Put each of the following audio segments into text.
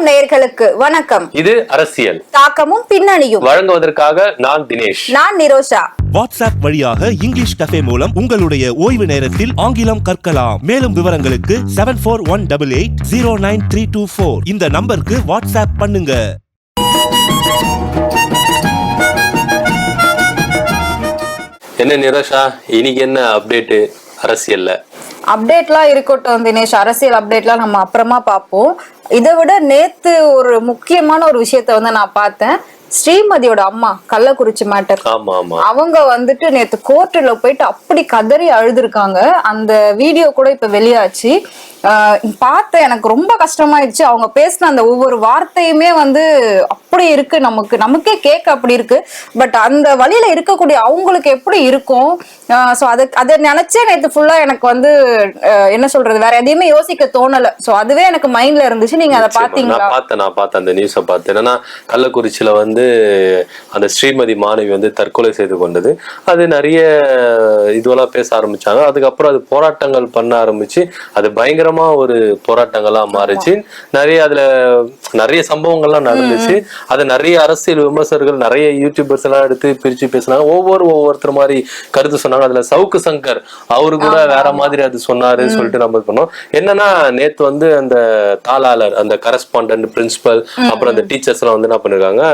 FM நேயர்களுக்கு. வணக்கம். இது அரசியல். தாக்கமும் பின்னணியும். வழங்குவதற்காக நான் தினேஷ். நான் நிரோஷா. வாட்ஸ்அப் வழியாக இங்கிலீஷ் கஃபே மூலம் உங்களுடைய ஓய்வு நேரத்தில் ஆங்கிலம் கற்கலாம். மேலும் விவரங்களுக்கு seven four one double eight zero nine three two four இந்த நம்பருக்கு வாட்ஸ்அப் பண்ணுங்க. என்ன நிரோஷா? இன்னைக்கு என்ன அப்டேட் அரசியல்ல? அப்டேட்லாம் இருக்கட்டும் தினேஷ். அரசியல் அப்டேட்லாம் நம்ம அப்புறமா பார்ப்போம். இதை விட நேத்து ஒரு முக்கியமான ஒரு விஷயத்த வந்து நான் பார்த்தேன். ஸ்ரீமதியோட அம்மா கள்ளக்குறிச்சி மேட்டர் அவங்க வந்துட்டு நேத்து கோர்ட்டுல போயிட்டு அப்படி கதறி அழுதுருக்காங்க. அந்த வீடியோ கூட இப்ப வெளியாச்சு. பார்த்த எனக்கு ரொம்ப கஷ்டமாயிடுச்சு. அவங்க பேசின அந்த ஒவ்வொரு வார்த்தையுமே வந்து அப்படி இருக்கு. நமக்கு நமக்கே கேட்க அப்படி இருக்கு. பட் அந்த வழியில இருக்கக்கூடிய அவங்களுக்கு எப்படி இருக்கும்? ஸோ அதை அதை நினைச்சே நேத்து ஃபுல்லா எனக்கு வந்து என்ன சொல்றது வேற எதையுமே யோசிக்க தோணல. ஸோ அதுவே எனக்கு மைண்ட்ல இருந்துச்சு. நீங்க அதை. பாத்தீங்களா நான் பார்த்தேன் நான் பார்த்தேன் அந்த நியூஸை பார்த்தேன். என்னன்னா கள்ளக்குறிச்சியில வந்து அந்த ஸ்ரீமதி மாணவி வந்து தற்கொலை செய்து கொண்டது. அது நிறைய இதுவெல்லாம் பேச ஆரம்பிச்சாங்க. அதுக்கப்புறம் அது போராட்டங்கள் பண்ண ஆரம்பிச்சு அது பயங்கரமா ஒரு போராட்டங்களா மாறிச்சு. நிறைய அதுல நிறைய சம்பவங்கள்லாம் நடந்துச்சு. அது நிறைய அரசியல் விமர்சகர்கள் நிறைய யூடியூபர்ஸ் எல்லாம் எடுத்து பிரிச்சு பேசினாங்க. ஒவ்வொரு ஒவ்வொருத்தர் மாதிரி கருத்து சொன்னாங்க. அதுல சவுக்கு சங்கர் அவரு கூட வேற மாதிரி அது சொன்னாரு சொல்லிட்டு நம்ம பண்ணோம். என்னன்னா நேத்து வந்து அந்த தாளாளர் அந்த கரஸ்பாண்டன்ட் பிரின்சிபல் அப்புறம் அந்த டீச்சர்ஸ் எல்லாம் வந்து என்ன பண்ணிருக்காங்க?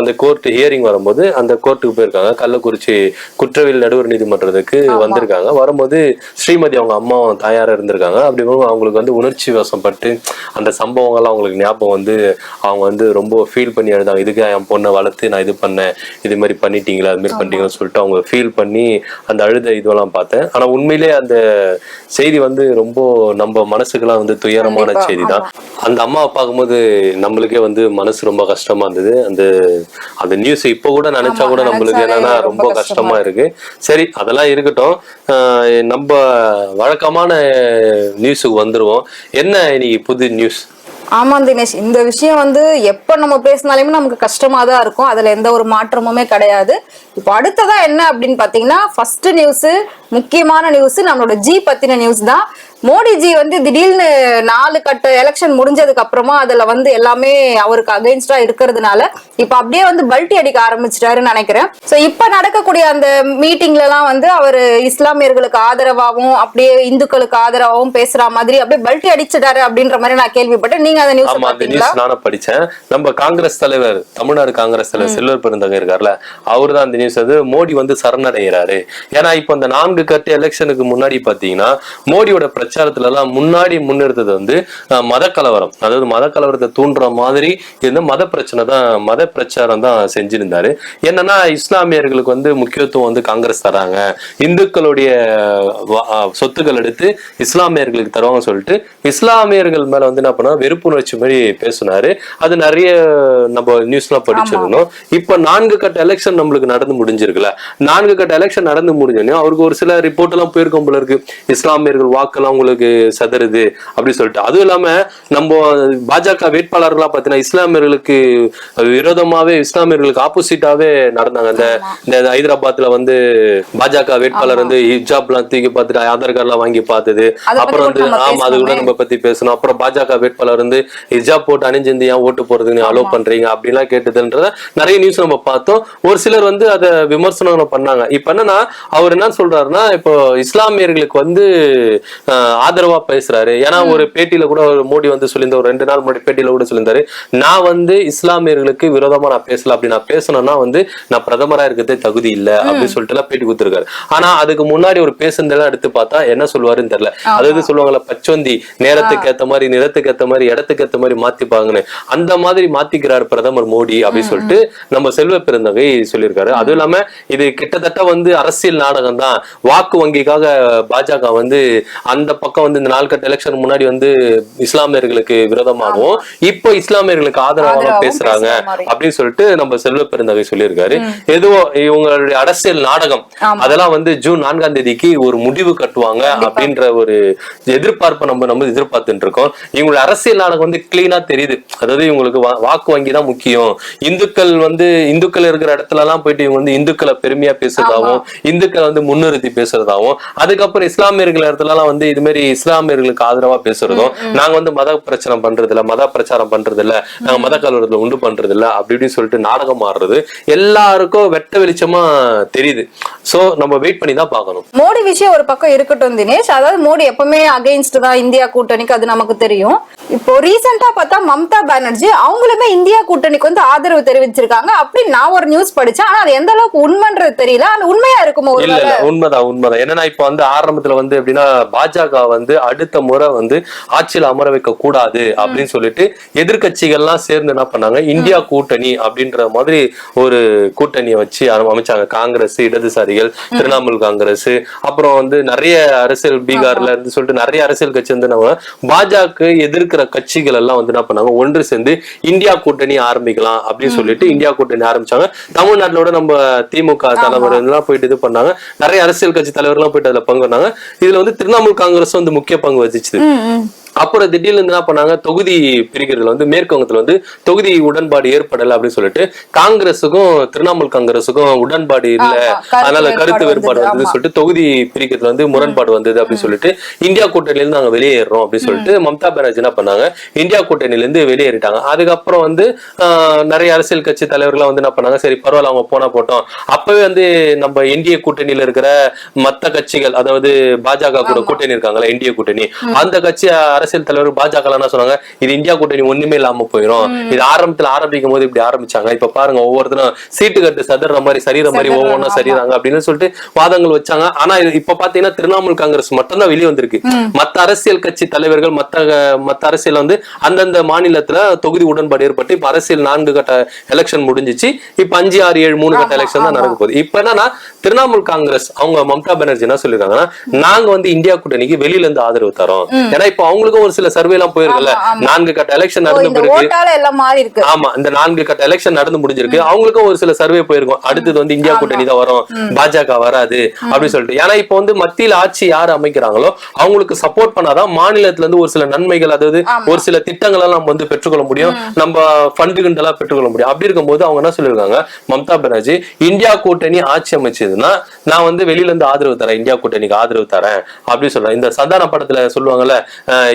அந்த கோர்ட் ஹியரிங் வரும்போது அந்த கோர்ட்டுக்கு போயிருக்காங்க. கள்ளக்குறிச்சி குற்றவியல் நடுவர் நீதிமன்றத்துக்கு வந்திருக்காங்க. வரும்போது ஸ்ரீமதி அவங்க அம்மாவும் தாயாரா இருந்திருக்காங்க. அப்படி இருக்கும்போது அவங்களுக்கு வந்து உணர்ச்சி வசப்பட்டு அந்த சம்பவங்கள்லாம் அவங்களுக்கு ஞாபகம் வந்து அவங்க வந்து ரொம்ப ஃபீல் பண்ணி எழுதாங்க இதுக்கு என் பொண்ணை வளர்த்து நான் இது பண்ணேன். இது மாதிரி பண்ணிட்டீங்களா அது மாதிரி பண்ணிட்டீங்கன்னு சொல்லிட்டு அவங்க ஃபீல் பண்ணி அந்த அழுத இதுவெல்லாம் பார்த்தேன். ஆனா உண்மையிலே அந்த செய்தி வந்து ரொம்ப நம்ம மனசுக்கெல்லாம் வந்து துயரமான செய்தி தான் அந்த அம்மாவை பார்க்கும்போது நம்மளுக்கே வந்து மனசு ரொம்ப கஷ்டமா இருந்தது. அந்த அந்த நியூஸ் இப்போ கூட நினைச்சா கூட நம்மளுக்கு என்னன்னா ரொம்ப கஷ்டமா இருக்கு. சரி அதெல்லாம் இருக்கட்டும். நம்ம வழக்கமான நியூஸுக்கு வந்துருவோம். என்ன இன்னைக்கு புது நியூஸ் ஆமா தினேஷ் இந்த விஷயம் வந்து எப்ப நம்ம பேசினாலுமே நமக்கு கஷ்டமாக தான் இருக்கும். அதுல எந்த ஒரு மாற்றமுமே கிடையாது. இப்போ அடுத்ததா என்ன அப்படின்னு பாத்தீங்கன்னா ஃபர்ஸ்ட் நியூஸ் முக்கியமான நியூஸ் நம்மளோட ஜி பத்தின நியூஸ் தான். மோடிஜி வந்து திடீர்னு நாலு கட்ட எலெக்ஷன் முடிஞ்சதுக்கு அப்புறமா அதுல வந்து எல்லாமே அவருக்கு அகைன்ஸ்டா இருக்கிறதுனால இப்ப அப்படியே வந்து பல்ட்டி அடிக்க ஆரம்பிச்சிட்டாருன்னு நினைக்கிறேன். சோ இப்ப நடக்கக்கூடிய அந்த மீட்டிங்ல எல்லாம் வந்து அவர் இஸ்லாமியர்களுக்கு ஆதரவாகவும் அப்படியே இந்துக்களுக்கு ஆதரவாகவும் பேசுற மாதிரி அப்படியே பல்ட்டி அடிச்சிட்டாரு அப்படின்ற மாதிரி நான் கேள்விப்பட்டேன். நீங்க அந்த நியூஸ் பாத்தீங்களா? நானும் படிச்சேன். நம்ம காங்கிரஸ் தலைவர் தமிழ்நாடு காங்கிரஸ் தலைவர் செல்வர் பெருந்தகை இருக்கார்ல அவரு தான் அந்த நியூஸ் அது. மோடி வந்து சரணடைகிறாரு. ஏன்னா இப்ப இந்த நான்கு கட்ட எலெக்ஷனுக்கு முன்னாடி பாத்தீங்கன்னா மோடியோட பிரச்சாரத்துல எல்லாம் முன்னாடி முன்னிறுத்தது வந்து மத கலவரம் அதாவது மத கலவரத்தை தூண்டுற மாதிரி இருந்த மத பிரச்சனை தான் மத பிரச்சாரம் தான் செஞ்சிருந்தாரு. என்னன்னா இஸ்லாமியர்களுக்கு வந்து முக்கியத்துவம் வந்து காங்கிரஸ் தராங்க. இந்துக்களுடைய சொத்துக்கள் எடுத்து இஸ்லாமியர்களுக்கு தருவாங்க சொல்லிட்டு இஸ்லாமியர்கள் மேல வந்து என்ன பண்ணா வெறுப்புணர்ச்சி மாதிரி பேசினாரு. அது நிறைய நம்ம நியூஸ்லாம் படிச்சிருந்தோம். இப்ப நான்கு கட்ட எலெக்ஷன் நம்மளுக்கு நடந்து முடிஞ்சிருக்குல்ல. நான்கு கட்ட எலெக்ஷன் நடந்து முடிஞ்சோடனே அவருக்கு ஒரு சில ரிப்போர்ட் எல்லாம் போயிருக்கும் போல இருக்கு. இஸ்லாமியர்கள் வாக்கெல்லாம் உங்களுக்கு சதறுது அப்படி சொல்லிட்டு. அதுவும் இல்லாம நம்ம பாஜக வேட்பாளர்களா பாத்தீங்கன்னா இஸ்லாமியர்களுக்கு விரோதமாவே இஸ்லாமியர்களுக்கு ஆப்போசிட்டாவே நடந்தாங்க. அந்த இந்த ஹைதராபாத்ல வந்து பாஜக வேட்பாளர் வந்து ஹிஜாப் எல்லாம் தூக்கி பார்த்துட்டு ஆதார் கார்டு எல்லாம் வாங்கி பார்த்தது. அப்புறம் வந்து ஆமா அது கூட. நம்ம பத்தி பேசணும். அப்புறம் பாஜக வேட்பாளர் வந்து ஹிஜாப் போட்டு அணிஞ்சிருந்து ஏன் ஓட்டு போறதுக்கு நீ அலோவ் பண்றீங்க அப்படிலாம் கேட்டதுன்றத நிறைய நியூஸ் நம்ம பார்த்தோம். ஒரு சிலர் வந்து அதை விமர்சனம் பண்ணாங்க. இப்ப என்னன்னா அவர் என்ன சொல்றாருன்னா இப்போ இஸ்லாமியர்களுக்கு வந்து ஆஹ், ஆதரவா பேசுறாரு. ஏன்னா ஒரு பேட்டியில கூட ஒரு மோடி வந்து சொல்லியிருந்த ஒரு ரெண்டு நாள் முன்னாடி பேட்டியில கூட சொல்லியிருந்தாரு நான் வந்து இஸ்லாமியர்களுக்கு விரோதமா நான் பேசல. அப்படி நான் பேசணும்னா வந்து நான் பிரதமரா இருக்கிறதே தகுதி இல்ல அப்படின்னு சொல்லிட்டு எல்லாம் பேட்டி கொடுத்திருக்காரு. ஆனா அதுக்கு முன்னாடி ஒரு பேசுனதெல்லாம் எடுத்து பார்த்தா என்ன சொல்லுவாருன்னு தெரியல. அதாவது சொல்லுவாங்கல்ல பச்சொந்தி நேரத்துக்கு ஏத்த மாதிரி நிறத்துக்கு ஏத்த மாதிரி இடத்துக்கு ஏத்த மாதிரி மாத்திப்பாங்கன்னு. அந்த மாதிரி மாத்திக்கிறார் பிரதமர் மோடி அப்படின்னு சொல்லிட்டு நம்ம செல்வ பெருந்தகை சொல்லியிருக்காரு. அதுவும் இல்லாம இது கிட்டத்தட்ட வந்து அரசியல் நாடகம் தான் வாக்கு வங்கிக்காக பாஜக வந்து அந்த பக்கம் வந்து இந்த நாள்கட்ட எலெக்ஷன் முன்னாடி வந்து இஸ்லாமியர்களுக்கு விரோதமாகவும் இப்போ இஸ்லாமியர்களுக்கு ஆதரவாக பேசுறாங்க. அப்படின்னு சொல்லிட்டு நம்ம செல்வ பெருந்தகை சொல்லியிருக்காரு. எதுவோ இவங்களுடைய அரசியல் நாடகம். அதெல்லாம் வந்து ஜூன் நான்காம் தேதிக்கு ஒரு முடிவு கட்டுவாங்க அப்படின்ற ஒரு எதிர்பார்ப்பை நம்ம நம்ம எதிர்பார்த்துட்டு இருக்கோம். இவங்களுடைய அரசியல் நாடகம் வந்து கிளீனா தெரியுது. அதாவது இவங்களுக்கு வாக்கு வங்கி தான் முக்கியம். இந்துக்கள் வந்து இந்துக்கள் இருக்கிற இடத்துல எல்லாம் போயிட்டு இவங்க வந்து இந்துக்களை பெருமையா பேசுறதாவும் இந்துக்களை வந்து முன்னிறுத்தி பேசுறதாவும் அதுக்கப்புறம் இஸ்லாமியர்கள் இடத்துல எல்லாம் வந்து இது இது மாதிரி இஸ்லாமியர்களுக்கு ஆதரவா பேசுறதும் நாங்க வந்து மத பிரச்சனை பண்றது இல்ல மத பிரச்சாரம் பண்றது இல்ல நாங்க மத கலவரத்துல உண்டு பண்றது இல்ல அப்படி இப்படின்னு சொல்லிட்டு நாடகம் ஆடுறது எல்லாருக்கும் வெட்ட வெளிச்சமா தெரியுது. சோ நம்ம வெயிட் பண்ணி தான் பார்க்கணும். மோடி விஷயம் ஒரு பக்கம் இருக்கட்டும் தினேஷ். அதாவது மோடி எப்பவுமே அகைன்ஸ்ட் தான் இந்தியா கூட்டணிக்கு அது நமக்கு தெரியும். இப்போ ரீசெண்டா பார்த்தா மம்தா பானர்ஜி அவங்களுமே இந்தியா கூட்டணிக்கு வந்து ஆதரவு தெரிவிச்சிருக்காங்க. அப்படி நான் ஒரு நியூஸ் படிச்சேன். ஆனா அது எந்த அளவுக்கு உண்மைன்றது தெரியல. ஆனா உண்மையா இருக்குமோ இல்ல உண்மைதான் உண்மைதான். என்னன்னா இப்ப வந்து ஆரம்பத்துல வந்து எப்படின்னா பாஜக வந்து அடுத்த முறை வந்து ஆட்சியில் அமர வைக்க கூடாது அப்படின்னு சொல்லிட்டு எதிர்க்கட்சிகள்லாம் சேர்ந்து என்ன பண்ணாங்க? இந்தியா கூட்டணி அப்படின்ற மாதிரி ஒரு கூட்டணியை வச்சு அம- அமைச்சாங்க. காங்கிரஸ் இடதுசாரிகள் திரிணாமுல் காங்கிரஸ் அப்புறம் வந்து நிறைய அரசியல் பீகார்ல இருந்து சொல்லிட்டு நிறைய அரசியல் கட்சி வந்து நம்ம பாஜக எதிர்க்கிற கட்சிகள் எல்லாம் வந்து என்ன பண்ணாங்க? ஒன்று சேர்ந்து இந்தியா கூட்டணி ஆரம்பிக்கலாம் அப்படின்னு சொல்லிட்டு இந்தியா கூட்டணி ஆரம்பிச்சாங்க. தமிழ்நாட்டிலோட நம்ம திமுக தலைவர் எல்லாம் போயிட்டு இது பண்ணாங்க. நிறைய அரசியல் கட்சி தலைவர்கள்லாம் போயிட்டு அதுல பங்கு இதுல வந்து திரிணாமுல் காங்கிரஸ் வந்து முக்கிய பங்கு வகிச்சது. அப்புறம் திடீர்னு என்ன பண்ணாங்க? தொகுதி பிரிக்கிறதுல வந்து மேற்கு வங்கத்துல வந்து தொகுதி உடன்பாடு ஏற்படல அப்படின்னு சொல்லிட்டு காங்கிரஸுக்கும் திரிணாமுல் காங்கிரஸுக்கும் உடன்பாடு இல்ல. அதனால கருத்து வேறுபாடு வந்தது. சொல்லிட்டு தொகுதி பிரிக்கிறதுல வந்து முரண்பாடு வந்தது அப்படின்னு சொல்லிட்டு இந்தியா கூட்டணியில இருந்து நாங்க வெளியேறோம் அப்படின்னு சொல்லிட்டு மம்தா பானர்ஜி என்ன பண்ணாங்க? இந்தியா கூட்டணியில இருந்து வெளியேறிட்டாங்க. அதுக்கப்புறம் வந்து ஆஹ், நிறைய அரசியல் கட்சி தலைவர்கள்லாம் வந்து என்ன பண்ணாங்க? சரி பரவாயில்ல அவங்க போனா போட்டோம். அப்பவே வந்து நம்ம என்டிஏ கூட்டணியில இருக்கிற மத்த கட்சிகள் அதாவது பாஜக கூட கூட்டணி இருக்காங்களா என்டிஏ கூட்டணி அந்த கட்சி அரசியல் தலைவர் பாஜக என்ன சொன்னாங்க இது இந்தியா கூட்டணி ஒண்ணுமே இல்லாம போயிடும் இது ஆரம்பத்துல ஆரம்பிக்கும் போது இப்படி ஆரம்பிச்சாங்க. இப்ப பாருங்க ஒவ்வொருத்தரும் சீட்டு கட்டு சதுற மாதிரி சரீர மாதிரி ஒவ்வொன்றும். சரிறாங்க அப்படின்னு சொல்லிட்டு வாதங்கள் வச்சாங்க. ஆனா இது இப்ப பாத்தீங்கன்னா திரிணாமுல் காங்கிரஸ் மட்டும்தான் வெளியே வந்திருக்கு. மத்த அரசியல் கட்சி தலைவர்கள் மத்த மத்த அரசியல் வந்து அந்தந்த மாநிலத்துல தொகுதி உடன்பாடு ஏற்பட்டு இப்ப அரசியல் நான்கு கட்ட எலெக்ஷன் முடிஞ்சிச்சு. இப்ப அஞ்சு ஆறு ஏழு மூணு கட்ட எலெக்ஷன் தான். நடக்க போகுது. இப்ப என்னன்னா திரிணாமுல் காங்கிரஸ் அவங்க மம்தா பானர்ஜி என்ன சொல்லிருக்காங்கன்னா நாங்க வந்து இந்தியா கூட்டணிக்கு வெளியில இருந்து ஆதரவு தரோம். ஏன்னா இப்ப அவங்களுக்கும் ஒரு சில சர்வே எல்லாம் போயிருக்குல்ல. நான்கு கட்ட எலெக்ஷன் நடந்து இருக்கு ஆமா இந்த நான்கு கட்ட எலெக்ஷன் நடந்து முடிஞ்சிருக்கு. அவங்களுக்கும் ஒரு சில சர்வே போயிருக்கும். அடுத்தது வந்து இந்தியா கூட்டணி தான் வரும். பாஜக வராது அப்படின்னு சொல்லிட்டு. ஏன்னா இப்ப வந்து மத்தியில ஆட்சி யார் அமைக்கிறாங்களோ அவங்களுக்கு சப்போர்ட் பண்ணாதான் மாநிலத்துல இருந்து ஒரு சில நன்மைகள் அதாவது ஒரு சில திட்டங்கள் எல்லாம் நம்ம வந்து பெற்றுக்கொள்ள முடியும். நம்ம ஃபண்டுகள் எல்லாம் பெற்றுக்கொள்ள முடியும். அப்படி இருக்கும்போது அவங்க என்ன சொல்லிருக்காங்க மம்தா பானர்ஜி இந்தியா கூட்டணி ஆட்சி அமைச்சதுன்னா நான் வந்து வெளியில இருந்து ஆதரவு தரேன். இந்தியா கூட்டணிக்கு ஆதரவு தரேன். அப்படின்னு சொல்றேன் இந்த சந்தான படத்துல சொல்லுவாங்கல்ல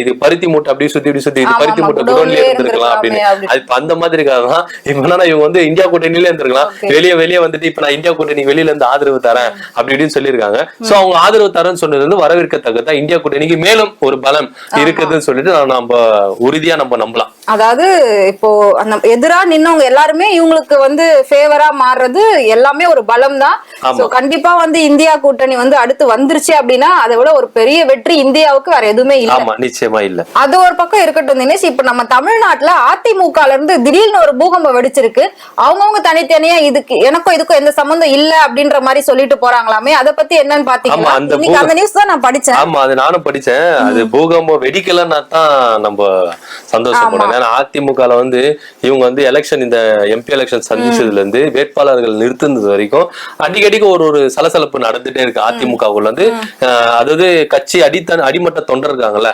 இது பருத்தி மூட்டை அப்படி சுத்தி இப்படி சுத்தி இது பருத்தி மூட்டை குடோன்லயே இருந்திருக்கலாம் அப்படின்னு. அது அந்த மாதிரி தான் இப்ப என்னன்னா இவங்க வந்து இந்தியா கூட்டணியில இருந்திருக்கலாம். வெளியே வெளியே வந்துட்டு இப்ப நான் இந்தியா கூட்டணிக்கு வெளியில இருந்து ஆதரவு தரேன் அப்படி இப்படின்னு சொல்லியிருக்காங்க. சோ அவங்க ஆதரவு தரேன்னு சொன்னது வந்து வரவேற்கத்தக்கதா. இந்தியா கூட்டணிக்கு மேலும் ஒரு பலம் இருக்குதுன்னு சொல்லிட்டு நான் நம்ம உறுதியா நம்ம நம்பலாம். அதாவது இப்போ அந்த எதிரா நின்னவங்க எல்லாருமே இவங்களுக்கு வந்து ஃபேவரா மாறுறது எல்லாமே ஒரு பலம் தான் கண்டிப்பா வந்து இந்தியா கூட்டணி வந்து அடுத்து வந்துருச்சு அப்படின்னா அதை விட ஒரு பெரிய வெற்றி இந்தியாவுக்கு வேற எதுவுமே இல்ல. ஆமா நிச்சயமா இல்ல. அது ஒரு பக்கம் இருக்கட்டும் தினேஷ். இப்ப நம்ம தமிழ்நாட்டுல அதிமுகல இருந்து திடீர்னு ஒரு பூகம்பம் வெடிச்சிருக்கு. அவங்கவங்க தனித்தனியா இதுக்கு எனக்கும் இதுக்கும் எந்த சம்மந்தம் இல்ல அப்படின்ற மாதிரி சொல்லிட்டு போறாங்களாமே. அதை பத்தி என்னன்னு ஆமா, பாத்தீங்களா அந்த நியூஸ் தான் நான் படிச்சேன். ஆமா அது நானும் படிச்சேன். அது பூகம்பம் வெடிக்கலன்னா தான் நம்ம சந்தோஷப்படணும். ஏன்னா அதிமுகல வந்து இவங்க வந்து எலெக்ஷன் இந்த எம்பி எலெக்ஷன் சந்திச்சதுல இருந்து வேட்பாளர்கள் நிறுத்துனது வரைக்கும் அடிக்கடிக்கு ஒரு ஒரு சலசலப்பு நடந்துட்டே இருக்கு. அதிமுகவுல வந்து அதாவது கட்சி அடித்த அடிமட்ட தொண்டர் இருக்காங்கல்ல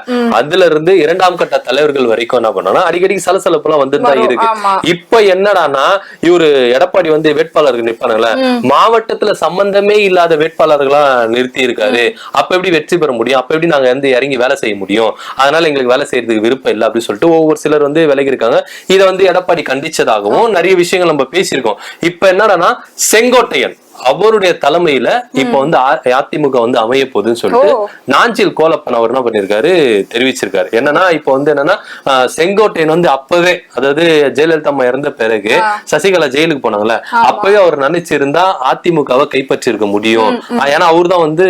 அதுல இருந்து இரண்டாம் கட்ட தலைவர்கள் வரைக்கும் என்ன பண்ணோம்னா அடிக்கடிக்கு சலசலப்பு எல்லாம் வந்துட்டு தான் இருக்கு. இப்ப என்னடான்னா இவரு எடப்பாடி வந்து வேட்பாளர்கள் நிப்பானுங்கள மாவட்டத்துல சம்பந்தமே இல்லாத வேட்பாளர்களா நிறுத்தி இருக்காரு அப்ப எப்படி வெற்றி பெற முடியும்? அப்ப எப்படி நாங்க வந்து இறங்கி வேலை செய்ய முடியும்? அதனால எங்களுக்கு வேலை செய்யறதுக்கு விருப்பம் இல்லை அப்படின்னு சொல்லிட்டு ஒவ்வொரு சிலர் வந்து விலகி இருக்காங்க இதை வந்து எடப்பாடி கண்டிச்சதாகவும் நிறைய விஷயங்கள் நம்ம பேசியிருக்கோம். இப்ப என்னடான்னா செங்கோட்டையன். அவருடைய தலைமையில இப்ப வந்து அதிமுக வந்து அமைய போகுதுன்னு சொல்லிட்டு. நாஞ்சில் கோலப்பன் அவர் என்ன பண்ணிருக்காரு? தெரிவிச்சிருக்காரு. என்னன்னா இப்ப வந்து என்னன்னா செங்கோட்டையன் வந்து அப்பவே அதாவது ஜெயலலிதா அம்மா இறந்த பிறகு சசிகலா ஜெயிலுக்கு போனாங்கல்ல அப்பவே அவர் நினைச்சிருந்தா அதிமுகவை கைப்பற்றிருக்க முடியும். ஏன்னா அவர்தான் வந்து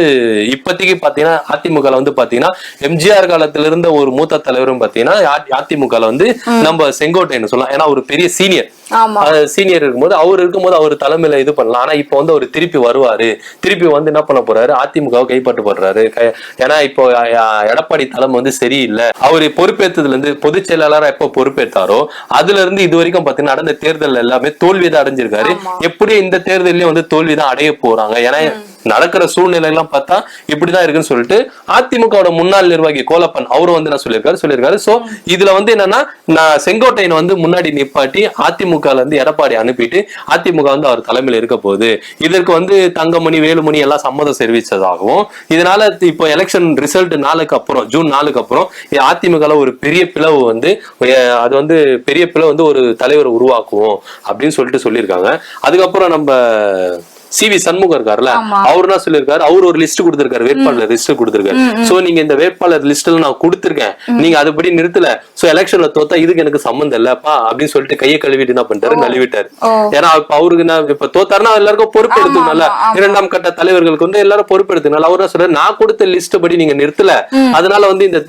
இப்போதைக்கு பாத்தீங்கன்னா அதிமுகல வந்து பாத்தீங்கன்னா எம்ஜிஆர் காலத்துல இருந்த ஒரு மூத்த தலைவரும் பாத்தீங்கன்னா அதிமுகல வந்து நம்ம செங்கோட்டையன் சொல்லலாம். ஏன்னா ஒரு பெரிய சீனியர். சீனியர் இருக்கும்போது அவர் இருக்கும்போது அவர் தலைமையில இது பண்ணலாம். ஆனா இப்போ வந்து அவர் திருப்பி வருவாரு. திருப்பி வந்து என்ன பண்ண போறாரு? அதிமுகவை கைப்பற்ற போடுறாரு ஏன்னா இப்போ எடப்பாடி தலைமை வந்து சரியில்லை. அவர் பொறுப்பேற்றதுல இருந்து பொதுச் செயலாளரா எப்போ பொறுப்பேற்றாரோ அதுல இருந்து இது வரைக்கும் பாத்தீங்கன்னா நடந்த தேர்தல் எல்லாமே தோல்வி தான் அடைஞ்சிருக்காரு எப்படி இந்த தேர்தலையும் வந்து தோல்வி தான் அடைய போறாங்க. ஏன்னா நடக்கிற சூழ்நிலையெல்லாம் பார்த்தா இப்படிதான் இருக்குன்னு சொல்லிட்டு அதிமுகவோட முன்னாள் நிர்வாகி கோலப்பன் அவரும் வந்து நான் சொல்லியிருக்காரு? சொல்லியிருக்காரு. சோ இதுல வந்து என்னன்னா நான் செங்கோட்டையன் வந்து முன்னாடி நிப்பாட்டி அதிமுக இருந்து எடப்பாடி அனுப்பிட்டு அதிமுக வந்து அவர் தலைமையில் இருக்க போகுது. இதற்கு வந்து தங்கமணி வேலுமணி எல்லாம் சம்மதம் தெரிவித்ததாகவும் இதனால இப்போ எலெக்ஷன் ரிசல்ட் நாளுக்கு அப்புறம் ஜூன் நாளுக்கு அப்புறம் அதிமுக ஒரு பெரிய பிளவு வந்து அது வந்து பெரிய பிளவு வந்து ஒரு தலைவரை உருவாக்குவோம் அப்படின்னு சொல்லிட்டு சொல்லியிருக்காங்க. அதுக்கப்புறம் நம்ம சி வி சண்முகம் இருக்காருல்ல? அவர் என்ன சொல்லியிருக்காரு. அவர் ஒரு லிஸ்ட் கொடுத்திருக்காரு. வேட்பாளர் லிஸ்ட் கொடுத்திருக்காரு. சோ நீங்க இந்த வேட்பாளர் லிஸ்ட்ல நான் கொடுத்திருக்கேன். நீங்க அதுபடி நிறுத்தல. சோ எலெக்ஷன்ல தோத்தா இதுக்கு எனக்கு சம்மந்தம் இல்லப்பா அப்படின்னு சொல்லிட்டு கையை கழுவிட்டு என்ன பண்ணிட்டாரு? நழுவிட்டாரு. ஏன்னா இப்ப அவருக்கு நான் இப்ப தோத்தாருன்னா எல்லாருக்கும் பொறுப்பு எடுத்துக்கணும்ல. இரண்டாம் கட்ட தலைவர்களுக்கு வந்து எல்லாரும் பொறுப்பு எடுத்துக்கணும் அவர் என்ன சொல்றாரு? நான் கொடுத்த லிஸ்ட் படி நீங்க நிறுத்தல. அதனால வந்து இந்த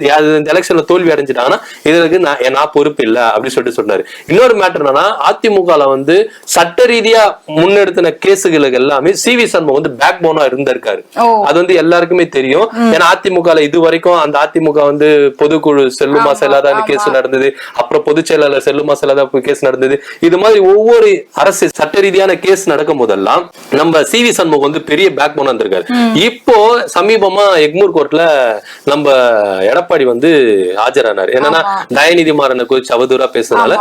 எலெக்ஷன்ல தோல்வி அடைஞ்சிட்டாங்கன்னா இதுக்கு நான் நான் பொறுப்பு இல்ல அப்படின்னு சொல்லிட்டு சொன்னாரு. இன்னொரு மேட்டர் என்னன்னா அதிமுகல வந்து சட்ட ரீதியா முன்னெடுத்தின கேசுகளுக்கு எல்லாமே சி வி சண்முகம் வந்து பேக் போனா இருந்திருக்காரு. அது வந்து எல்லாருக்குமே தெரியும். ஏன்னா அதிமுக இது வரைக்கும் அந்த அதிமுக வந்து பொதுக்குழு செல்லுமா செல்லாத கேஸ் நடந்தது. அப்புறம் பொதுச் செயலாளர் செல்லுமா செல்லாத கேஸ் நடந்தது. இது மாதிரி ஒவ்வொரு அரசு சட்ட ரீதியான கேஸ் நடக்கும் போதெல்லாம் நம்ம சி வி சண்முகம் வந்து பெரிய பேக் போனா இருந்திருக்காரு. இப்போ சமீபமா எக்மூர் கோர்ட்ல நம்ம எடப்பாடி வந்து ஆஜரானாரு. என்னன்னா தயநிதி மாறனை குறிச்சு அவதூறா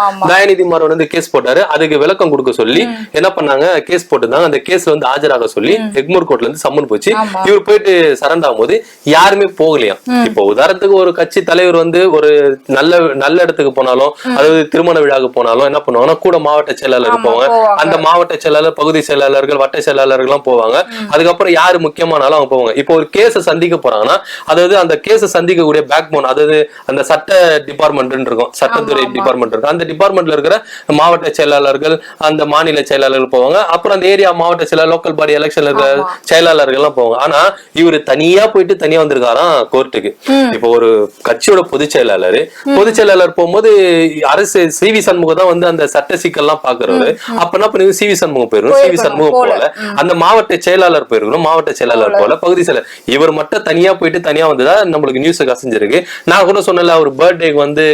ஆமா. தயநிதி மாறன் வந்து கேஸ் போட்டாரு. அதுக்கு விளக்கம் கொடுக்க சொல்லி என்ன பண்ணாங்க? கேஸ் போட்டிருந்தாங்க அந்த கேஸ்ல வந்து ஆஜராக சொல்லி எக்மூர் கோர்ட்ல இருந்து சம்மன் போச்சு. இவர் போயிட்டு சரண்ட் ஆகும்போது யாருமே போகலையாம். இப்போ உதாரணத்துக்கு ஒரு கட்சி தலைவர் வந்து ஒரு நல்ல நல்ல இடத்துக்கு போனாலும் அதாவது திருமண விழாவுக்கு போனாலும் என்ன பண்ணுவாங்கன்னா கூட மாவட்ட செயலாளர் போவாங்க. அந்த மாவட்ட செயலாளர் பகுதி செயலாளர்கள் வட்ட செயலாளர்கள் எல்லாம் போவாங்க அதுக்கப்புறம் யாரு முக்கியமானாலும் அவங்க போவாங்க. இப்போ ஒரு கேஸ சந்திக்க போறாங்கன்னா அதாவது அந்த கேஸ சந்திக்கக்கூடிய பேக் போன் அதாவது அந்த சட்ட டிபார்ட்மெண்ட் இருக்கும். சட்டத்துறை டிபார்ட்மெண்ட் இருக்கும். அந்த டிபார்ட்மெண்ட்ல இருக்கிற மாவட்ட செயலாளர்கள் அந்த மாநில செயலாளர்கள் போவாங்க. அப்புறம் அந்த ஏரியா மாவட்ட செயலாளர் லோக்கல் பாடி எலெக்ஷன்ல இருக்கிற செயலாளர்கள் எல்லாம் போவாங்க. ஆனா இவரு தனியா போயிட்டு தனியா வந்திருக்காராம் கோர்ட்டுக்கு இப்போ ஒரு கட்சியோட பொதுச் செயலாளர் பொதுச் செயலாளர் போகும்போது அரசு சி வி சண்முகம் தான் வந்து அந்த சட்ட சிக்கல்லாம் பாக்குறவரு அப்ப என்ன பண்ணி சி வி சண்முகம் போயிருக்கணும் சி வி சண்முகம் போல. அந்த மாவட்ட செயலாளர் போயிருக்கணும். மாவட்ட செயலாளர் போல. பகுதி செயலர் இவர் மட்டும் தனியா போயிட்டு தனியா வந்ததா நம்மளுக்கு நியூஸ் கசிஞ்சிருக்கு. நான் கூட சொன்னல அவர் பர்த்டேக்கு வந்து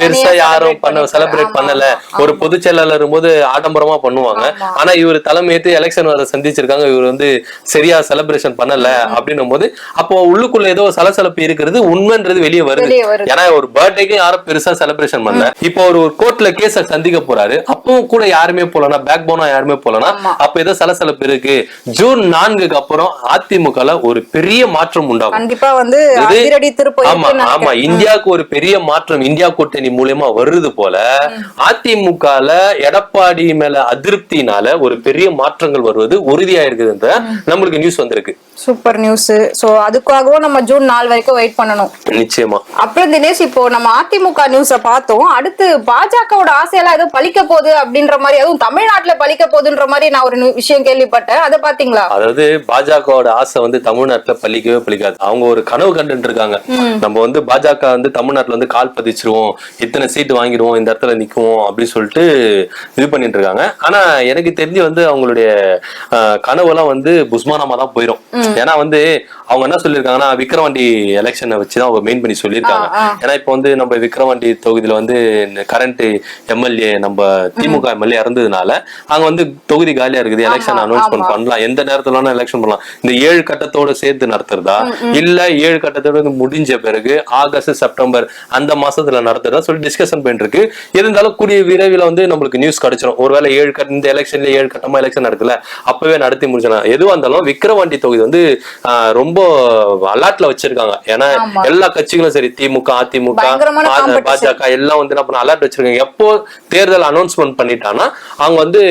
பெருசா யாரும் பண்ண. செலிப்ரேட் பண்ணல. ஒரு பொதுச் செயலாளர் போது ஆடம்பரமா பண்ணுவாங்க. ஆனா இவர் தலைமையேற்று எலெக்ஷன் வர சந்திச்சிருக்காங்க. இவர் வந்து சரியா செலிப்ரேஷன் பண்ணல அப்படின்னும் போது அப்போ உள்ளுக்குள்ள ஏதோ சலசலப்பு இருக்கிறது உண்மைன்றது வெளியே வருது. ஏன்னா ஒரு பர்த்டேக்கு யாரும் பெருசா செலிப்ரேஷன் பண்ணல. இப்போ ஒரு கோர்ட்ல கேஸ சந்திக்க போறாரு. அப்பவும் கூட யாருமே போலனா பேக் போனா யாருமே போலனா. அப்ப ஏதோ சலசலப்பு இருக்கு. ஜூன் நான்குக்கு அப்புறம் அதிமுகல ஒரு பெரிய மாற்றம் உண்டாகும். கண்டிப்பா வந்து ஆமா ஆமா. இந்தியாவுக்கு ஒரு பெரிய மாற்றம் இந்தியா கூட்டணி மூலியமா வருது போல அதிமுகல எடப்பாடி மேல அதிருப்தினால ஒரு பெரிய மாற்றங்கள் வருவது உறுதியா இருக்குதுன்ற நம்மளுக்கு நியூஸ் வந்திருக்கு. சூப்பர் நியூஸ் சோ அதுக்காகவும் நம்ம ஜூன் நாலு வரைக்கும் வெயிட் பண்ணணும். நிச்சயமா. அப்புறம் தினேஷ் இப்போ நம்ம அதிமுக நியூஸ பார்த்தோம். அடுத்து பாஜகவோட ஆசையெல்லாம் ஏதோ பலிக்க போகுது அப்படின்ற மாதிரி அதுவும் தமிழ்நாட்டுல பலிக்க போகுதுன்ற மாதிரி நான் ஒரு விஷயம் கேள்விப்பட்டேன். அதை பாத்தீங்களா அதாவது பாஜகவோட ஆசை வந்து தமிழ்நாட்டுல பலிக்கவே பலிக்காது அவங்க ஒரு கனவு கண்டுட்டு இருக்காங்க நம்ம வந்து பாஜக வந்து தமிழ்நாட்டுல வந்து கால் பதிச்சிருவோம். இத்தனை சீட் வாங்கிடுவோம் இந்த இடத்துல நிக்குவோம் அப்படின்னு சொல்லிட்டு இது பண்ணிட்டு இருக்காங்க ஆனா எனக்கு தெரிஞ்சு வந்து அவங்களுடைய ஆஹ், கனவெல்லாம் வந்து புஸ்மானமா தான் போயிடும் ஏன்னா வந்து அவங்க என்ன சொல்லியிருக்காங்கன்னா விக்ரவாண்டி எலெக்ஷனை வச்சுதான் அவங்க மெயின் பண்ணி சொல்லியிருக்காங்க. ஏன்னா இப்போ வந்து நம்ம விக்ரவாண்டி தொகுதியில வந்து கரண்ட் எம்எல்ஏ நம்ம திமுக எம்எல்ஏ இறந்ததுனால அங்க வந்து தொகுதி காலியா இருக்குது. எலெக்ஷன் அனௌன்ஸ்மெண்ட் ஆமா. பண்ணலாம். எந்த நேரத்துல எலெக்ஷன் பண்ணலாம். இந்த ஏழு கட்டத்தோட சேர்த்து நடத்துறதா? இல்ல ஏழு கட்டத்தோட முடிஞ்ச பிறகு ஆகஸ்ட் செப்டம்பர் அந்த மாசத்துல நடத்துறதா சொல்லி டிஸ்கஷன் பண்ணிட்டு இருக்கு இருந்தாலும் கூடிய விரைவில் வந்து நம்மளுக்கு நியூஸ் கிடைச்சிரும். ஒருவேளை ஏழு கட்ட இந்த எலெக்ஷன்ல ஏழு கட்டமா எலெக்ஷன் நடக்கல. அப்பவே நடத்தி முடிச்சலாம் எதுவா இருந்தாலும் விக்ரவாண்டி தொகுதி வந்து ரொம்ப அலாட்ல வச்சிருக்காங்க. ஏன்னா. எல்லா கட்சிகளும் சரி திமுக அதிமுக. பாஜக எல்லாம் வந்து என்ன அலர்ட் வச்சிருக்காங்க. எப்போ தேர்தல் அனௌன்ஸ்மெண்ட் பண்ணிட்டாங்கன்னா அவங்க வந்து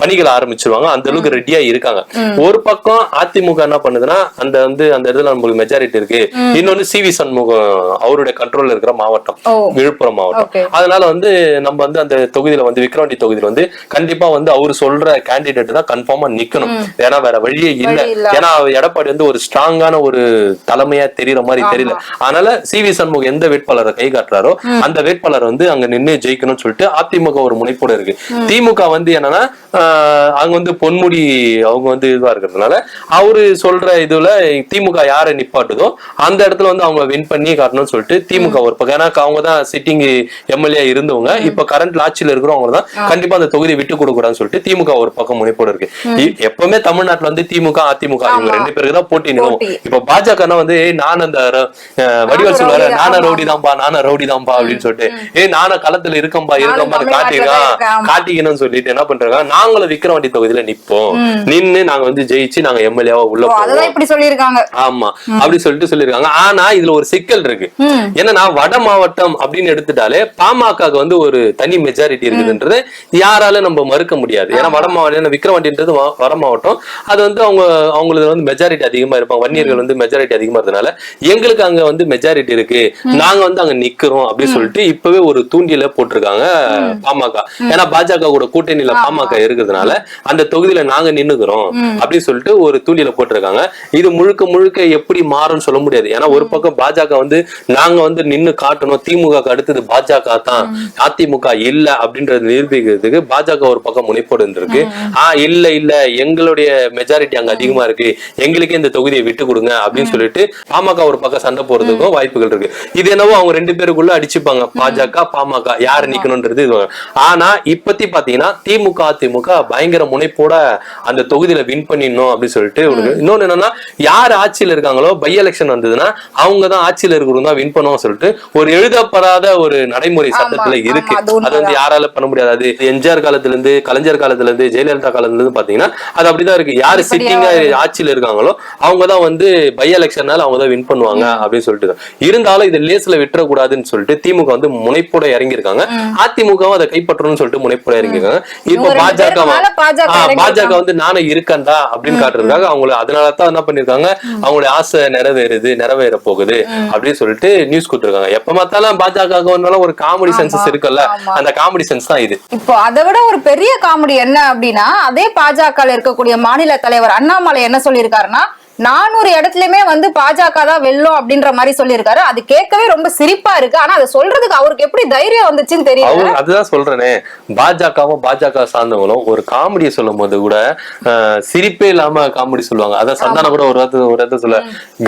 பணிகளை ஆரம்பிச்சிருவாங்க. அந்த அளவுக்கு ரெடியா இருக்காங்க. ஒரு பக்கம் அதிமுக என்ன பண்ணுதுன்னா அந்த வந்து அந்த இடத்துல நம்மளுக்கு மெஜாரிட்டி இருக்கு. இன்னொன்னு சி வி சண்முகம் அவருடைய கண்ட்ரோல்ல இருக்கிற மாவட்டம். விழுப்புரம் மாவட்டம். அதனால வந்து நம்ம வந்து அந்த தொகுதியில வந்து விக்ரவாண்டி தொகுதியில வந்து கண்டிப்பா வந்து அவர் சொல்ற கேண்டிடேட் தான் கன்ஃபார்மா நிக்கணும். ஏன்னா வேற வழியே இல்ல. ஏன்னா எடப்பாடி வந்து ஒரு ஸ்ட்ராங்கான ஒரு தலைமையா தெரியற மாதிரி தெரியல. அதனால சி வி சண்முகம் எந்த வேட்பாளரை கை காட்டுறாரோ அந்த வேட்பாளர் வந்து அங்க நின்னு ஜெயிக்கணும்னு சொல்லிட்டு அதிமுக ஒரு முனைப்போட இருக்கு. திமுக வந்து என்னன்னா அங்க வந்து பொன்முடி அவங்க வந்து இதுவா இருக்கிறதுனால அவரு சொல்ற இதுல திமுக யாரை நிப்பாட்டுதோ அந்த இடத்துல வந்து அவங்க வின் பண்ணி காட்டணும்னு சொல்லிட்டு திமுக ஒரு பக்கம். ஏன்னா அவங்க தான் சிட்டிங் எம்எல்ஏ இருந்தவங்க. இப்ப கரண்ட் ஆட்சியில இருக்கிறவங்க தான். கண்டிப்பா அந்த தொகுதி விட்டு கொடுக்கூடாதுன்னு சொல்லிட்டு திமுக ஒரு பக்கம் முனைப்போட இருக்கு. எப்பவுமே தமிழ்நாட்டுல வந்து திமுக அதிமுக இவங்க. ரெண்டு பேருக்கு தான் போட்டி நிலவும். இப்ப பாஜகனா வந்து நான் அந்த வடிவேல் சொல்லுவாரு நானா. ரவுடி தான்பா நானா ரவுடி தான்பா அப்படின்னு சொல்லிட்டு. ஏய் நானா களத்துல இருக்கம்பா இருக்கம்பா காட்டிருக்கான். காட்டிக்கணும்னு சொல்லிட்டு என்ன பண்றாங்க? நாங்களும் விக்ரவாண்டி தொகுதியில நிப்போம். நின்னு நாங்க வந்து ஜெயிச்சு நாங்க எம்எல்ஏவா உள்ள போவோம். ஆமா. அப்படி சொல்லிட்டு சொல்லிருக்காங்க ஆனா இதுல ஒரு சிக்கல் இருக்கு. என்னன்னா வட மாவட்டம் அப்படின்னு எடுத்துட்டாலே பாமகக்கு வந்து ஒரு தனி மெஜாரிட்டி இருக்குதுன்றது யாரால நம்ம மறுக்க முடியாது. ஏன்னா வட மாவட்டம் விக்ரவாண்டின்றது வ- வட மாவட்டம் அது வந்து அவங்க அவங்களுக்கு வந்து மெஜாரிட்டி அதிகமா இருப்பாங்க. வன்னியர்கள் வந்து மெஜாரிட்டி அதிகமா இருந்தனால எங்களுக்கு அங்க வந்து மெஜாரிட்டி இருக்கு. நாங்க வந்து அங்க நிக்கிறோம் அப்படின்னு சொல்லிட்டு இப்பவே ஒரு தூண்டில போட்டிருக்காங்க பாமக. ஏன்னா பாஜக கூட கூட்டணியில பாமக இருக்கிறதுனால அந்த தொகுதியில நாங்க நின்னுக்கிறோம் அப்படின்னு சொல்லிட்டு ஒரு தூண்டில போட்டிருக்காங்க. இது முழுக்க முழுக்க எப்படி மாறும்னு சொல்ல முடியாது. ஏன்னா ஒரு பக்கம் பாஜக வந்து நாங்க வந்து நின்னு காட்டணும். திமுக அடுத்தது பாஜக தான். அதிமுக இல்ல அப்படின்றது நிரூபிக்கிறதுக்கு பாஜக ஒரு பக்கம் முனைப்போடு இருந்திருக்கு. ஆஹ் இல்ல இல்ல. எங்களுடைய மெஜாரிட்டி அங்க அதிகமா இருக்கு. எங்களுக்கே இந்த தொகுதியை விட்டு கொடுங்க அப்படின்னு சொல்லிட்டு பாமக ஒரு பக்கம் சண்டை போறதுக்கும் வாய்ப்புகள் இருக்கு. இது என்னவோ அவங்க ரெண்டு பேருக்குள்ள அடிச்சுப்பாங்க. பாஜக பாமக. யார் நிக்கணும்ன்றது இது. ஆனா இப்பத்தி பாத்தீங்கன்னா திமுக அதிமுக பயங்கர முனைப்போட அந்த தொகுதியில வின் பண்ணிடணும் அப்படின்னு சொல்லிட்டு இன்னொன்னு என்னன்னா யார் ஆட்சியில இருக்காங்களோ பை எலெக்ஷன் வந்ததுன்னா அவங்க தான் ஆட்சியில இருக்கிறவங்க தான் வின் பண்ணுவோம் சொல்லிட்டு ஒரு எழுதப்படாத ஒரு நடைமுறை சட்டத்துல இருக்கு. அது அது வந்து யாரால பண்ண முடியாது. அது எம்ஜிஆர் காலத்துல இருந்து கலைஞர் காலத்துல இருந்து ஜெயலலிதா காலத்துல இருந்து பாத்தீங்கன்னா அது அப்படிதான் இருக்கு. யாரு சிட்டிங்கா ஆட்சியில இருக்காங்களோ அவங்க தான் வந்து பை எலெக்ஷனால அவங்க தான் வின் பண்ணுவாங்க அப்படின்னு சொல்லிட்டு இருந்தாலும் இது லேஸ்ல விட்டுறக்கூடாதுன்னு சொல்லிட்டு திமுக வந்து முனைப்போட இறங்கியிருக்காங்க. அதிமுகவும் அதை கைப்பற்றணும்னு சொல்லிட்டு முனைப்போட இறங்கியிருக்காங்க. இப்போ பாஜக பாஜக வந்து நானும் இருக்கேன்டா அப்படின்னு காட்டுறதுக்காக அவங்கள அதனால தான் என்ன பண்ணிருக்காங்க அவங்களுடைய ஆசை நிறைவேறுது நிறைவேற போகுது அப்படின்னு சொல்லிட்டு நியூஸ் கொடுத்துருக்காங்க. எப்ப பார்த்தாலும் பாஜக ஒரு காமெடி சென்சஸ் இருக்குல்ல. அந்த காமெடி சென்ஸ் தான் இது. இப்போ அதை விட ஒரு பெரிய காமெடி என்ன அப்படின்னா அதே பாஜக இருக்கக்கூடிய மாநில தலைவர் அண்ணாமலை என்ன சொல்லியிருக்காருன்னா நானூறு இடத்துலயுமே வந்து பாஜக தான் வெல்லும் அப்படின்ற மாதிரி சொல்லியிருக்காரு. அது கேட்கவே ரொம்ப சிரிப்பா இருக்கு. ஆனா அதை சொல்றதுக்கு அவருக்கு எப்படி தைரியம் வந்துச்சுன்னு தெரியல. அதுதான் சொல்றேனே. பாஜகவும் பாஜக சார்ந்தவங்களும் ஒரு காமெடியை சொல்லும் போது கூட சிரிப்பே இல்லாம காமெடி சொல்லுவாங்க. அதான் சந்தானம் கூட ஒரு இடத்துல ஒரு இடத்துல சொல்ல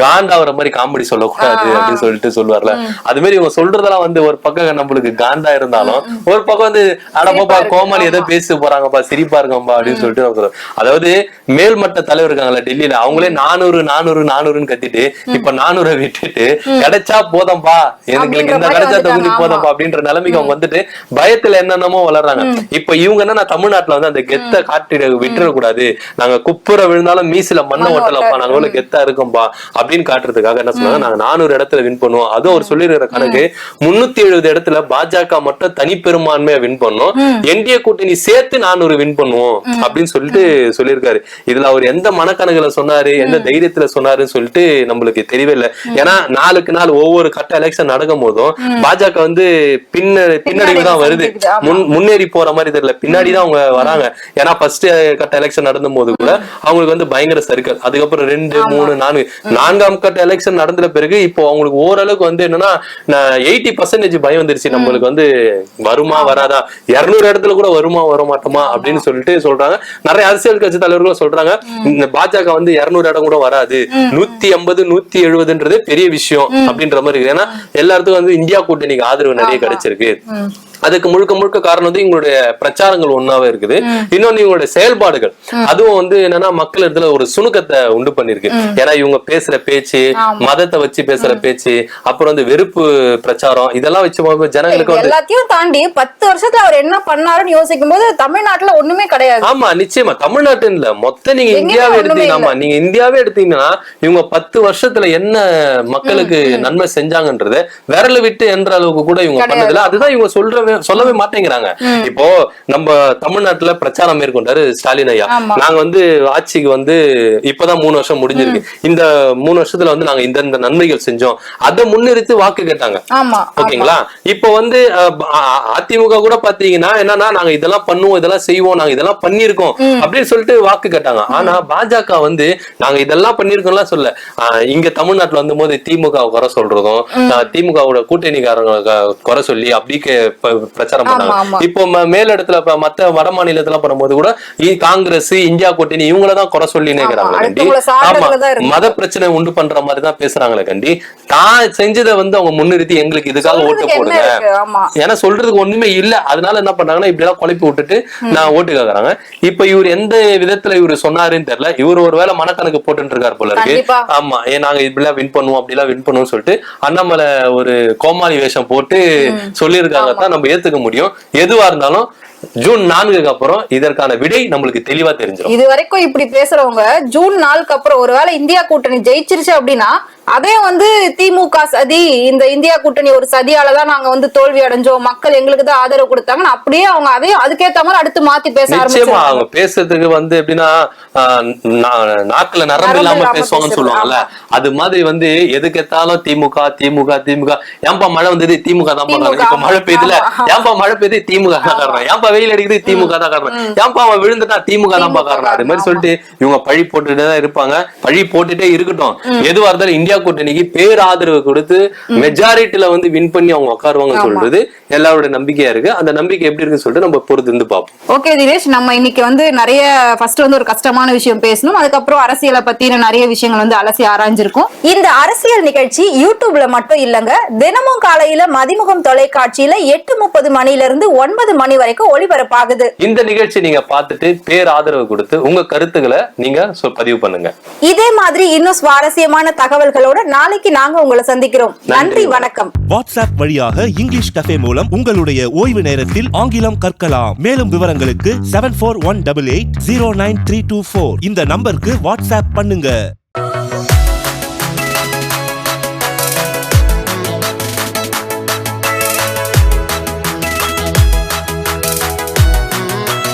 காண்டாவற மாதிரி காமெடி சொல்லக்கூடாது அப்படின்னு சொல்லிட்டு சொல்லுவார்ல. அது மாதிரி இவங்க சொல்றதெல்லாம் வந்து ஒரு பக்கம் நம்மளுக்கு காண்டா இருந்தாலும் ஒரு பக்கம் வந்து அடப்பாப்பா கோமாளி ஏதோ பேச போறாங்கப்பா சிரிப்பா இருக்கம்பா அப்படின்னு சொல்லிட்டு அதாவது மேல்மட்ட தலைவர் இருக்காங்கல்ல டெல்லியில அவங்களே நானூறு நானூறு நானூறுன்னு கத்திட்டு இப்ப நானூறை விட்டுட்டு கிடைச்சா போதம்பா. எனக்கு இந்த கிடைச்சா தொகுதி போதம்பா அப்படின்ற நிலைமைக்கு அவங்க வந்துட்டு பயத்துல என்னென்னமோ வளர்றாங்க. இப்ப இவங்க என்ன தமிழ்நாட்டுல வந்து அந்த கெத்த காட்டிட விட்டுற கூடாது. நாங்க குப்புற விழுந்தாலும் மீசில மண்ணை ஒட்டலப்பா நாங்க எவ்வளவு கெத்தா இருக்கோம்பா அப்படின்னு காட்டுறதுக்காக என்ன சொன்னாங்க. நாங்க நானூறு இடத்துல வின் பண்ணுவோம். அதுவும் அவர் சொல்லிருக்கிற கணக்கு முன்னூத்தி எழுபது இடத்துல பாஜக மட்டும் தனிப்பெரும்பான்மையா வின் பண்ணோம். என்டிஏ கூட்டணி சேர்த்து நானூறு வின் பண்ணுவோம் அப்படின்னு சொல்லிட்டு சொல்லியிருக்காரு. இதுல அவர் எந்த மனக்கணக்குல சொன்னாரு எந்த தைரியத்துல சொன்னாருன்னு சொல்லிட்டு நம்மளுக்கு தெரியவே இல்லை. ஏன்னா நாளுக்கு நாள் ஒவ்வொரு கட்ட எலெக்ஷன் நடக்கும் போதும் பாஜக வந்து பின்ன பின்னடைவு தான் வருது. முன் முன்னேறி போற மாதிரி தெரியல. பின்னாடி தான் அவங்க வராங்க. ஏன்னா ஃபர்ஸ்ட் கட்ட எலெக்ஷன் நடந்த போது கூட அவங்களுக்கு வந்து பயங்கர சர்க்கிள் அதுக்கப்புறம் ரெண்டு மூணு நான்கு. நான்காம் கட்ட எலெக்ஷன் நடந்த பிறகு இப்போ அவங்களுக்கு ஓரளவுக்கு வந்து என்னன்னா எயிட்டி பர்சன்டேஜ் பயம் வந்துருச்சு. நம்மளுக்கு வந்து வருமா வராதா? இருநூறு இடத்துல கூட வருமா வர மாட்டோமா அப்படின்னு சொல்லிட்டு சொல்றாங்க. நிறைய அரசியல் கட்சி தலைவர்களும் சொல்றாங்க. இந்த பாஜக வந்து இருநூறு இடம் கூட வராது. நூத்தி ஐம்பது நூத்தி எழுபதுன்றது பெரிய விஷயம் அப்படின்ற மாதிரி இருக்கு ஏன்னா எல்லாத்துக்கும் வந்து இந்தியா கூட்டணிக்கு ஆதரவு நிறைய கிடைச்சிருக்கு. அதுக்கு முழுக்க முழுக்க காரணம் வந்து இவங்களுடைய பிரச்சாரங்கள் ஒன்னாவே இருக்குது. இன்னொன்னு இவங்களுடைய செயல்பாடுகள். அதுவும் வந்து என்னன்னா மக்கள் இடத்துல ஒரு சுணுக்கத்தை உண்டு பண்ணிருக்கு ஏன்னா இவங்க பேசுற பேச்சு மதத்தை வச்சு பேசுற பேச்சு அப்புறம் வந்து வெறுப்பு பிரச்சாரம் இதெல்லாம் வச்சு ஜனங்களுக்கு எல்லாத்தையும் தாண்டி பத்து வருஷத்துல அவர் என்ன பண்ணாருன்னு யோசிக்கும் போது தமிழ்நாட்டுல ஒண்ணுமே கிடையாது. ஆமா நிச்சயமா. தமிழ்நாட்டு இல்ல. மொத்த நீங்க இந்தியாவே ஒண்ணுமே எடுத்தீங்கன்னா ஆமா, நீங்க இந்தியாவே எடுத்தீங்கன்னா இவங்க பத்து வருஷத்துல என்ன மக்களுக்கு நன்மை செஞ்சாங்கன்றத விரல விட்டு என்ற அளவுக்கு கூட இவங்க. பண்ணதில்ல. அதுதான் இவங்க சொல்றவே சொல்லவே மாட்டேங்கிறாங்க. இப்போ நம்ம தமிழ்நாட்டுல பிரச்சாரம் மேற்கொண்டாரு ஸ்டாலின் ஐயா. நாங்க வந்து ஆட்சிக்கு வந்து இப்பதான் மூணு வருஷம் முடிஞ்சிருக்கு. இந்த மூணு வருஷத்துல வந்து நாங்க இந்த இந்த நன்மைகள் செஞ்சோம். அதை முன்னிறுத்தி வாக்கு கேட்டாங்க. ஓகேங்களா? இப்போ வந்து அதிமுக கூட பாத்தீங்கன்னா என்னன்னா நாங்க இதெல்லாம் பண்ணுவோம் இதெல்லாம் செய்வோம் நாங்க இதெல்லாம் பண்ணிருக்கோம் அப்படின்னு சொல்லிட்டு வாக்கு கேட்டாங்க. ஆனா பாஜக வந்து நாங்க இதெல்லாம் பண்ணிருக்கோம்லாம் சொல்ல இங்க தமிழ்நாட்டுல வந்து போது திமுக குறை சொல்றதும் திமுகவோட கூட்டணிக்காரங்க குறை சொல்லி அப்படி பிரச்சாரம். பண்ணாங்க. இப்போ ம- மேலிடத்துல இப்ப மத்த வட மாநிலத்துல பண்ணும்போது கூட காங்கிரஸ் இந்தியா கூட்டணி இவங்கள தான் குறை சொல்லி கண்டி. ஆமா. மத பிரச்சனை உண்டு பண்ற மாதிரி தான் பேசுறாங்களே கண்டி. தான் செஞ்சதை வந்து அவங்க முன்னிறுத்தி எங்களுக்கு இதுக்காக ஓட்டு போடுங்க. ஏன்னா சொல்றதுக்கு ஒண்ணுமே இல்ல. அதனால என்ன பண்றாங்கன்னா இப்படி எல்லாம் குழப்பி விட்டுட்டு நான் ஓட்டு கேக்குறாங்க. இப்ப இவர் எந்த விதத்துல இவரு சொன்னாருன்னு தெரியல. இவர் ஒருவேளை மனக்கணக்கு போட்டுட்டு இருக்காரு போல இருக்கு. ஆமா ஏன் நாங்க இப்படிலாம் வின் பண்ணுவோம் அப்படிலாம் வின் பண்ணுவோம் சொல்லிட்டு அண்ணாமலை ஒரு கோமாளி வேஷம் போட்டு சொல்லியிருக்காங்க தான் நம்ம ஏத்துக்க முடியும். எதுவா இருந்தாலும் ஜூன் நான்குக்கு அப்புறம் இதற்கான விடை நம்மளுக்கு தெளிவா தெரிஞ்சிடும் இது வரைக்கும் இப்படி பேசுறவங்க ஜூன் நாளுக்கு அப்புறம் ஒருவேளை இந்தியா கூட்டணி ஜெயிச்சிருச்சு அப்படின்னா அதே வந்து திமுக சதி இந்த இந்தியா கூட்டணி ஒரு சதியால தான் நாங்க வந்து தோல்வி அடைஞ்சோம். மக்கள் எங்களுக்கு தான் ஆதரவு கொடுத்தாங்கன்னு அப்படியே அவங்க அதையும் அதுக்கேத்த மாதிரி அடுத்து மாத்தி பேச நிச்சயமா அவங்க பேசுறதுக்கு வந்து எப்படின்னா நாக்குல நரம்பு இல்லாம பேசுவாங்கன்னு சொல்லுவாங்கல்ல. அது மாதிரி வந்து எதுக்கு எத்தாலும் திமுக திமுக திமுக. ஏன்பா மழை வந்தது திமுக தான் காரணம் இப்ப மழை பெய்யுதுல. ஏன்பா மழை பெய்யுது திமுக தான் காரணம். ஏன்பா வெயில் அடிக்குது திமுக தான் காரணம். ஏன்பா அவன் விழுந்துட்டா திமுக தான் காரணம். அது மாதிரி. சொல்லிட்டு இவங்க பழி போட்டுட்டே தான் இருப்பாங்க. பழி போட்டுட்டே இருக்கட்டும். எதுவா இருந்தாலும் இந்தியா கூட்டணிக்கு பேராதரவு கொடுத்து மெஜாரிட்டில வந்து வின் பண்ணி அவங்க உட்காருவாங்க சொல்றது எல்லாரோட நம்பிக்கையா இருக்கு. அந்த நம்பிக்கை எப்படி இருக்குன்னு சொல்லிட்டு நம்ம பொறுத்து பார்ப்போம். ஓகே தினேஷ் நம்ம இன்னைக்கு வந்து நிறைய ஃபர்ஸ்ட் வந்து ஒரு கஷ்டமான விஷயம் பேசணும். அதுக்கப்புறம் அரசியலை பத்தின நிறைய விஷயங்கள் வந்து அலசி ஆராய்ஞ்சிருக்கும். இந்த அரசியல் நிகழ்ச்சி யூடியூப்ல மட்டும் இல்லங்க. தினமும் காலையில மதிமுகம் தொலைக்காட்சியில எட்டு முப்பது மணில இருந்து ஒன்பது மணி வரைக்கும் ஒளிபரப்பாகுது. இந்த நிகழ்ச்சி நீங்க பார்த்துட்டு பேர் ஆதரவு கொடுத்து உங்க கருத்துக்களை நீங்க பதிவு பண்ணுங்க. இதே மாதிரி இன்னும் சுவாரஸ்யமான தகவல்களோட நாளைக்கு நாங்க உங்களை சந்திக்கிறோம். நன்றி, வணக்கம். வாட்ஸ்அப் வழியாக இங்கிலீஷ் கஃபே மூலம் உங்களுடைய ஓய்வு நேரத்தில் ஆங்கிலம் கற்கலாம். மேலும் விவரங்களுக்கு seven four one double eight zero nine three two four இந்த நம்பருக்கு வாட்ஸ்அப் பண்ணுங்க.